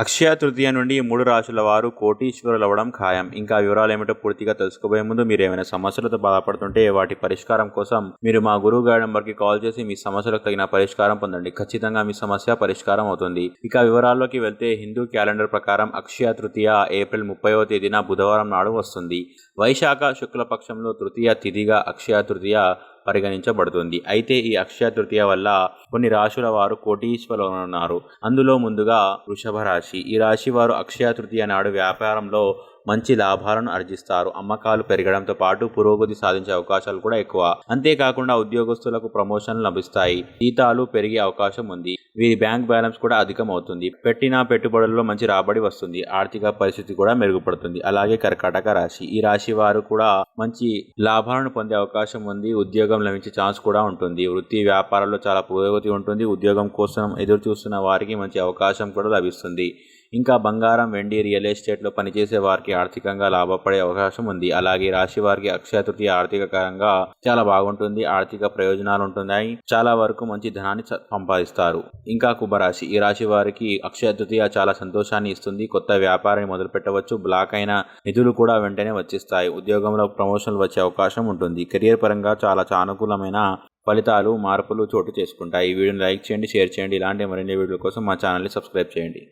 అక్షయ తృతీయ నుండి మూడు రాశుల వారు కోటీశ్వరులు అవ్వడం ఖాయం. ఇంకా వివరాలు ఏమిటో పూర్తిగా తెలుసుకోబోయే ముందు మీరు ఏమైనా సమస్యలతో బాధపడుతుంటే వాటి పరిష్కారం కోసం మీరు మా గురువు గారి నంబర్కి కాల్ చేసి మీ సమస్యలకు తగిన పరిష్కారం పొందండి. ఖచ్చితంగా మీ సమస్య పరిష్కారం అవుతుంది. ఇక వివరాల్లోకి వెళ్తే హిందూ క్యాలెండర్ ప్రకారం అక్షయ తృతీయ ఏప్రిల్ ముప్పైవ తేదీన బుధవారం నాడు వస్తుంది. వైశాఖ శుక్లపక్షంలో తృతీయ తిథిగా అక్షయ తృతీయ పరిగణించబడుతుంది. అయితే ఈ అక్షయ తృతీయ వల్ల కొన్ని రాశుల వారు కోటీశ్వరులు ఉన్నారు అందులో ముందుగా వృషభ రాశి. ఈ రాశి వారు అక్షయ తృతీయ నాడు వ్యాపారంలో మంచి లాభాలను ఆర్జిస్తారు. అమ్మకాలు పెరగడంతో పాటు పురోగతి సాధించే అవకాశాలు కూడా ఎక్కువ. అంతేకాకుండా ఉద్యోగస్తులకు ప్రమోషన్లు లభిస్తాయి. జీతాలు పెరిగే అవకాశం ఉంది. వీరి బ్యాంక్ బ్యాలెన్స్ కూడా అధికం అవుతుంది పెట్టిన పెట్టుబడుల్లో మంచి రాబడి వస్తుంది. ఆర్థిక పరిస్థితి కూడా మెరుగుపడుతుంది. అలాగే కర్కాటక రాశి. ఈ రాశి వారు కూడా మంచి లాభాలను పొందే అవకాశం ఉంది. ఉద్యోగం లభించే ఛాన్స్ కూడా ఉంటుంది. వృత్తి వ్యాపారాల్లో చాలా పురోగతి ఉంటుంది. ఉద్యోగం కోసం ఎదురు చూస్తున్న వారికి మంచి అవకాశం కూడా లభిస్తుంది. ఇంకా బంగారం వెండి రియల్ ఎస్టేట్లో పనిచేసే వారికి ఆర్థికంగా లాభపడే అవకాశం ఉంది. అలాగే రాశి వారికి అక్షయ తృతీయ ఆర్థికంగా చాలా బాగుంటుంది. ఆర్థిక ప్రయోజనాలు ఉంటున్నాయి చాలా వరకు మంచి ధనాన్ని సంపాదిస్తారు. ఇంకా కుంభరాశి. ఈ రాశి వారికి అక్షయ తృతీయ చాలా సంతోషాన్ని ఇస్తుంది. కొత్త వ్యాపారాన్ని మొదలు పెట్టవచ్చు బ్లాక్ అయిన నిధులు కూడా వెంటనే వచ్చేస్తాయి. ఉద్యోగంలో ప్రమోషన్లు వచ్చే అవకాశం ఉంటుంది. కెరియర్ పరంగా చాలా సానుకూలమైన ఫలితాలు మార్పులు చోటు చేసుకుంటాయి. ఈ వీడియోని లైక్ చేయండి షేర్ చేయండి. ఇలాంటి మరిన్ని వీడియోల కోసం మా ఛానల్ని సబ్స్క్రైబ్ చేయండి.